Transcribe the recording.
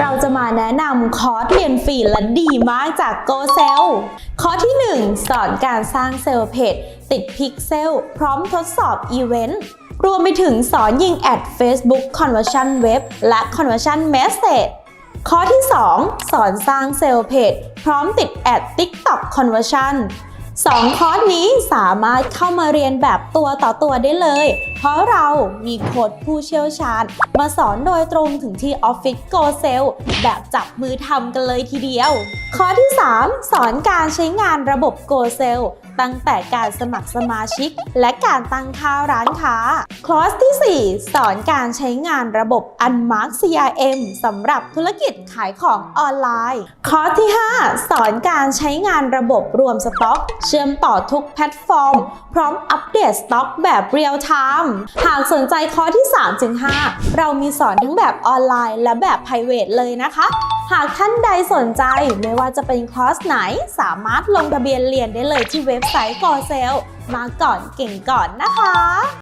เราจะมาแนะนำคอร์สเรียนฟรีและดีมากจาก Go s e l l คอร์สที่ 1 สอนการสร้างเซลล์เพจติดพิกเซลพร้อมทดสอบอีเวนต์รวมไปถึงสอนยิงแอด Facebook Conversion Web และ Conversion Message คอร์สที่ 2 สอนสร้างเซลล์เพจพร้อมติดแอด TikTok Conversion สองคอร์สนี้สามารถเข้ามาเรียนแบบตัวต่อตัวได้เลย เพราะเรามีโค้ดผู้เชี่ยวชาญ มาสอนโดยตรงถึงที่ออฟฟิศ Go s e l l แบบจับมือทำกันเลยทีเดียว ข้อที่ 3 สอนการใช้งานระบบ Go s e l l ตั้งแต่การสมัครสมาชิก และการตั้งค่าร้านค้าคอร์สที่ 4 สอนการใช้งานระบบ Unmark CRM สำหรับธุรกิจขายของออนไลน์คอร์สที่ 5 สอนการใช้งานระบบรวมสต็อก เชื่อมต่อทุกแพลตฟอร์ม พร้อมอัปเดตสต็อกแบบเรียลไทม์หากสนใจคอร์สที่ 3-5 เรามีสอนทั้งแบบออนไลน์และแบบ p r i v a t เลยนะคะ หากท่านใดสนใจไม่ว่าจะเป็นคอร์สไหน สามารถลงทะเบียนเรียนได้เลยที่เว็บไซต์กอเซลมาก่อนเก่งก่อนนะคะ